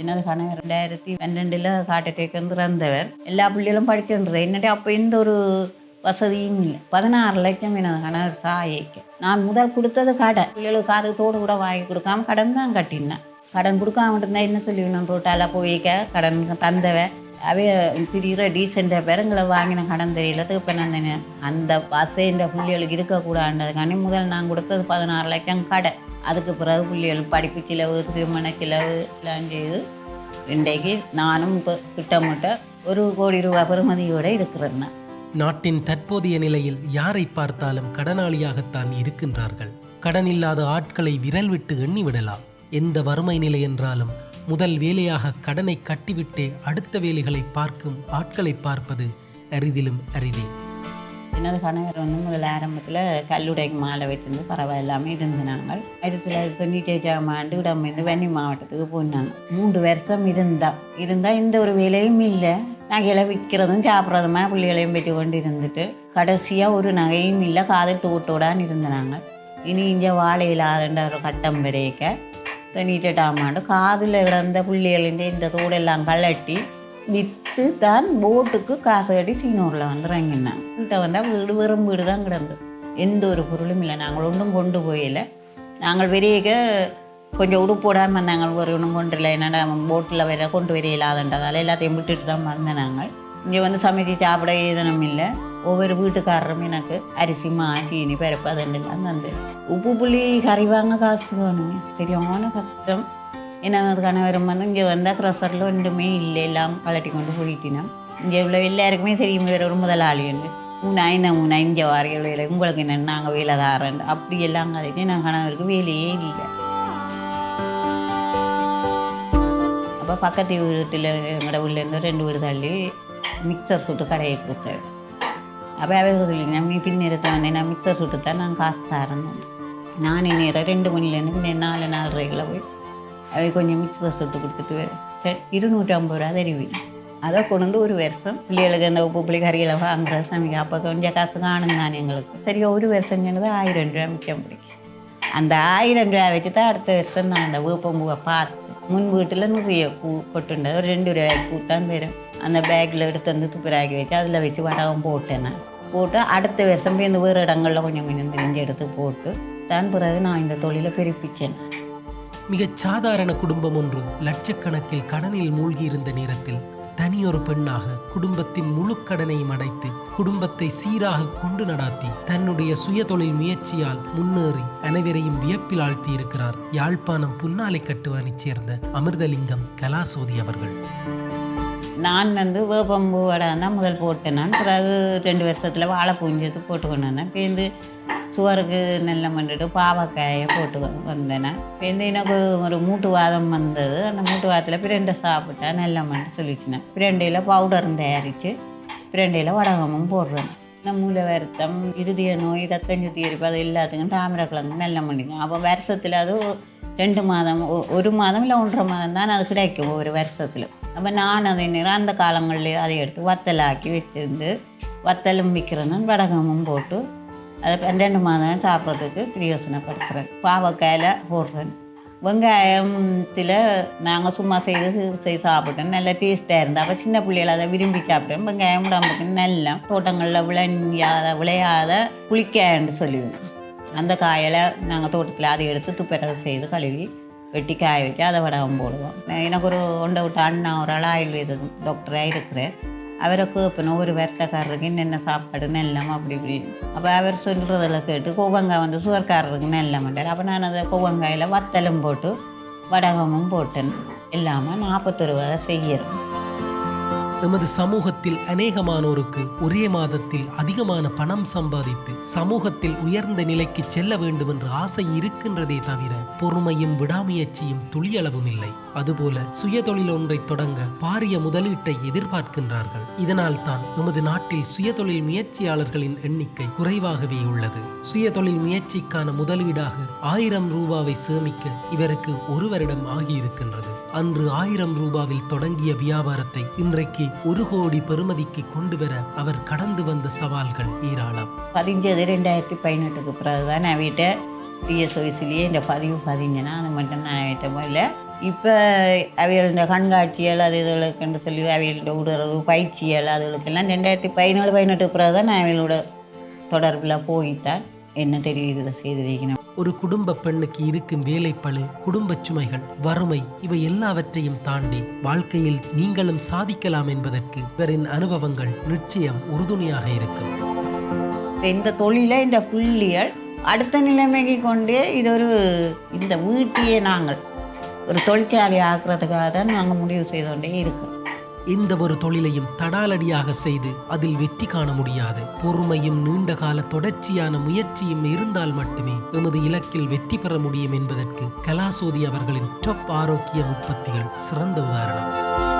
என்னது கணவர் ரெண்டாயிரத்தி பன்னெண்டில் ஹார்ட் அட்டாக் வந்து இறந்தவர். எல்லா பிள்ளைகளும் படிச்சுன்றது என்னட்டு அப்போ எந்த ஒரு வசதியும் இல்லை. பதினாறு லட்சம் எனது கணவர் சாயிக்க. நான் முதல் கொடுத்தது கடை. பிள்ளைகளுக்கு காது தோடு கூட வாங்கி கொடுக்காம கடன் தான் கட்டினேன். கடன் கொடுக்காம இருந்தால் என்ன சொல்லிவிடணும் ரோட்டால் போய்க்க கடன் தந்தவன் அவைய திடீர டீசெண்டாக பெருங்களை வாங்கின கடன் தெரியலத்துக்கு இப்போ நான் அந்த வசைன்ற பிள்ளைகளுக்கு இருக்கக்கூடாதுன்றதுக்காண்டி முதல் நான் கொடுத்தது பதினாறு லட்சம் கடை. அதுக்கு பிறகு பிள்ளைகள் படிப்பு கிளவு திருமண கிளவு எல்லாம் செய்து இன்றைக்கு நானும் இப்போ திட்டமிட்ட ஒரு கோடி ரூபாய் பெறுமதியோடு இருக்கிறேன். நாட்டின் தற்போதைய நிலையில் யாரை பார்த்தாலும் கடனாளியாகத்தான் இருக்கின்றார்கள். கடன் இல்லாத ஆட்களை விரல் விட்டு எண்ணிவிடலாம். எந்த வறுமை நிலை என்றாலும் முதல் வேலையாக கடனை கட்டிவிட்டே அடுத்த வேலைகளை பார்க்கும் ஆட்களை பார்ப்பது அரிதிலும் அரிதே. எனது கணவர் வந்து முதல் ஆரம்பத்தில் கல்லுடைக்கு மாலை வச்சிருந்து பரவாயில்லாமல் இருந்தாங்க ஆயிரத்தி தொள்ளாயிரத்தி தொண்ணூற்றி அஞ்சாம் ஆண்டு இடம்பெயர்ந்து வன்னி மாவட்டத்துக்கு போனாங்க. மூன்று வருஷம் இருந்தா இருந்தால் இந்த ஒரு வேலையும் இல்லை. நகைகளை விற்கிறதும் சாப்பிட்றதுமா பிள்ளைகளையும் பெற்று கொண்டு இருந்துட்டு கடைசியாக ஒரு நகையும் இல்லை காதல் தோட்டோடான்னு இருந்தாங்க இனி இங்கே வாழையில் ஆகின்ற ஒரு கட்டம் வரைக்க தொண்ணூற்றெட்டாம் ஆண்டு காதில் கிடந்த பிள்ளைகளின் இந்த தோடெல்லாம் கழட்டி விற்று தான் போட்டுக்கு காசு கட்டி சீனூரில் வந்து வீட்டை வந்தால் வீடு வெறும் வீடு தான் கிடந்தது எந்த ஒரு பொருளும் இல்லை. நாங்கள் ஒன்றும் கொண்டு போயில. நாங்கள் பெரியக கொஞ்சம் உடுப்போடாமல் நாங்கள் ஒரு ஒன்றும் கொண்டு இல்லை. என்னடா போட்டில் வர கொண்டு வர இல்லாதன்றதால எல்லாத்தையும் விட்டுட்டு தான் வந்தேன் நாங்கள். இங்கே வந்து சமைச்சு சாப்பிட ஏதனும் இல்லை. ஒவ்வொரு வீட்டுக்காரரும் எனக்கு அரிசி மா சீனி பருப்பு அதெல்லாம் தந்து. உப்பு புளி கறி வாங்க காசு வேணுங்க. சரியான கஷ்டம். ஏன்னா கணவர் கணவரும் வந்து இங்கே வந்தால் க்ரஷரில் ஒன்றுமே இல்லை. எல்லாம் வளட்டி கொண்டு போயிட்டினா. இங்கே உள்ள எல்லாருக்குமே தெரியும் வேற ஒரு முதலாளி உண்டு மூணா என்ன மூணா இங்கே வாரிய வேலை உங்களுக்கு என்ன நாங்கள் வேலை தாரேன் அப்படி எல்லாம் கதைக்கு நான் கணவருக்கு வேலையே இல்லை. அப்போ பக்கத்து வீட்டில் எங்களோட வீட்டிலேருந்து ரெண்டு வீடு தள்ளி மிக்சர் சுட்டு கடையை கொடுத்தேன் அப்போ அவை சொல்லி நம்ம பின்னேரத்தில் வந்து நான் மிக்சர் சுட்டு தான் நான் காசு தரணும் நான் நேரம் ரெண்டு மணிலேருந்து பின்ன நாலு நாலரைகளில் போய் அவை கொஞ்சம் மிக்சர் சுட்டு கொடுத்துட்டு சரி இருநூற்றி ஐம்பது ரூபா தருவி. அதை கொண்டு வந்து ஒரு வருஷம் பிள்ளைகளுக்கு அந்த உப்பு புளி கறிகளை வாங்குற சமைக்க அப்போ கொஞ்சம் காசு காணும் தான் எங்களுக்கு. சரியா ஒரு வருஷம் சொன்னது ஆயிரம் ரூபா மிச்சம் பிடிக்கும். அந்த ஆயிரம் ரூபா வச்சு தான் அடுத்த வருஷம் நான் அந்த வேப்பம்பூவை பார்த்து முன் வீட்டில் நிறைய பூ போட்டுண்டது ஒரு ரெண்டு ரூபாய்க்கு பூ தான் வரும் அந்த பேக்கில் எடுத்து வந்து துப்புராக்கி வச்சு அதில் வச்சு வடகம் போட்டேன் நான். போட்டு அடுத்த வருஷம் போய் இந்த வேறு இடங்களில் கொஞ்சம் கொஞ்சம் தெரிஞ்சு எடுத்து போட்டு தான் பிறகு நான் இந்த தொழிலை பெருப்பிச்சேன். மிகச் சாதாரண குடும்பம் ஒன்று லட்சக்கணக்கில் கடனில் மூழ்கியிருந்த நேரத்தில் தனியொரு பெண்ணாக குடும்பத்தின் முழு கடனையும் அடைத்து குடும்பத்தை சீராக கொண்டு நடாத்தி தன்னுடைய சுயதொழில் முயற்சியால் முன்னேறி அனைவரையும் வியப்பில் ஆழ்த்தி இருக்கிறார் யாழ்ப்பாணம் புன்னாலை கட்டுவனைச் சேர்ந்த அமிர்தலிங்கம் கலாசோதி அவர்கள். நான் வந்து வேப்பம்பூ வடை தான் முதல் போட்டேன். நான் பிறகு ரெண்டு வருஷத்தில் வாழை பூஞ்சது போட்டு கொண்டு வந்தேன் பேருந்து சுவருக்கு நெல்லை மண்டுட்டு பாவக்காயை போட்டு கொண்டு வந்தேன். நான் எனக்கு ஒரு மூட்டு வாதம் வந்தது. அந்த மூட்டு வாதத்தில் பிரண்டை சாப்பிட்டா நெல்லை மண்டு சொல்லிச்சுனேன் பிரண்டையில் பவுடரும் தயாரித்து பிரண்டையில் வடகமும் போடுறேன். இந்த மூளை வருத்தம் இருதய நோய் ரத்தம் சுத்தி எரிப்பு அது எல்லாத்துக்கும் தாமிரக்கிழங்கு நல்ல மண்டிங்க அப்போ வருஷத்தில் அது ரெண்டு மாதம் ஒரு மாதம் இல்லை ஒன்றரை மாதம் தான் அது கிடைக்கும் ஒரு வருஷத்தில். அப்போ நான் அதை நேரம் அந்த காலங்களில் அதை எடுத்து வத்தலாக்கி வச்சுருந்து வத்தலும் விற்கிறேன்னு வடகமும் போட்டு அதை ரெண்டு மாதம் சாப்பிட்றதுக்கு பிரயோசனப்படுத்துகிறேன் பாவக்காயில் போடுறேன். வெங்காயத்தில் நாங்கள் சும்மா செய்து செய்து சாப்பிட்டோம் நல்ல டேஸ்ட்டாக இருந்தால் அப்போ சின்ன பிள்ளைகள் அதை விரும்பி சாப்பிட்டோம் வெங்காயம் உடம்புக்கு நல்ல தோட்டங்களில் விளையாத விளையாத புளிக்காயன்னு சொல்லிடுவோம் அந்த காயில் நாங்கள் தோட்டத்தில் அதை எடுத்து துப்பரவு செய்து கழுவி வெட்டி காய வச்சு அதை வடகம் போடுவோம். எனக்கு ஒரு ஒண்டை விட்டு அண்ணா ஒரு ஆள் ஆயுர்வேத டாக்டராக இருக்கிறேன் அவரை கேட்பணும் ஒரு வெர்த்தக்காரருக்கு என்னென்ன சாப்பாடு நெல்லம் அப்படி இப்படின்னு அப்போ அவர் சொல்கிறதில் கேட்டு கோவங்காய் வந்து சுவர்காரருக்கு நெல்லம் மாட்டார் அப்போ நான் அதை கோவங்காயில் வத்தலும் போட்டு வடகமும் போட்டேன். இல்லாமல் நாற்பத்தொரு வகை செய்யறேன். எமது சமூகத்தில் அநேகமானோருக்கு ஒரே மாதத்தில் அதிகமான பணம் சம்பாதித்து சமூகத்தில் உயர்ந்த நிலைக்கு செல்ல வேண்டும் என்ற ஆசை இருக்கின்றதே தவிர பொறுமையும் விடாமுயற்சியும் துளியளவும் இல்லை அதுபோல சுயதொழில் ஒன்றை தொடங்க பாரிய முதலீட்டை எதிர்பார்க்கின்றார்கள். இதனால் தான் எமது நாட்டில் சுயதொழில் முயற்சியாளர்களின் எண்ணிக்கை குறைவாகவே உள்ளது. சுய தொழில் முயற்சிக்கான முதலீடாக ஆயிரம் ரூபாவை சேமிக்க இவருக்கு ஒரு வருடம் ஆகியிருக்கின்றது. அன்று ஆயிரம் ரூபாவில் தொடங்கிய வியாபாரத்தை இன்றைக்கு ஒரு கோடி பெறுமதிக்கு கொண்டு வர அவர் கடந்து வந்த சவால்கள் ஏராளம். பதிஞ்சது ரெண்டாயிரத்தி பதினெட்டுக்கு பிறகுதான் நான் வீட்டை டிஎஸ்ஓசிலேயே இந்த பதிவு பதிஞ்சேன்னா அது மட்டும் நான் வைத்தமோ இல்லை. இப்போ அவைகளோட கண்காட்சிகள் அது இதுகளுக்குன்னு சொல்லி அவைகளோட உடறவு பயிற்சிகள் அதுகளுக்கெல்லாம் ரெண்டாயிரத்தி பதினேழு பதினெட்டு பிறகு தான் நான் அவைகளோட தொடர்பில் போய்த்தான் என்ன தெரியுது செய்து வைக்கணும். ஒரு குடும்ப பெண்ணுக்கு இருக்கும் வேலைப்பளு குடும்பச் சுமைகள் வறுமை இவை எல்லாவற்றையும் தாண்டி வாழ்க்கையில் நீங்களும் சாதிக்கலாம் என்பதற்கு இவரின் அனுபவங்கள் நிச்சயம் உறுதுணையாக இருக்கும். இந்த தொழிலை இந்த புள்ளிகள் அடுத்த நிலைமைக்கு கொண்டே இது ஒரு இந்த வீட்டையே நாங்கள். ஒரு தொழிற்சாலை ஆக்குறதுக்காக தான் நாங்கள் முடிவு செய்து கொண்டே இருக்கோம் எந்த ஒரு தொழிலையும் தடாலடியாக செய்து அதில் வெற்றி காண முடியாது. பொறுமையும் நீண்ட கால தொடர்ச்சியான முயற்சியும் இருந்தால் மட்டுமே எமது இலக்கில் வெற்றி பெற முடியும் என்பதற்கு கலாசோதி அவர்களின் டொப் ஆரோக்கிய உற்பத்திகள் சிறந்த உதாரணம்.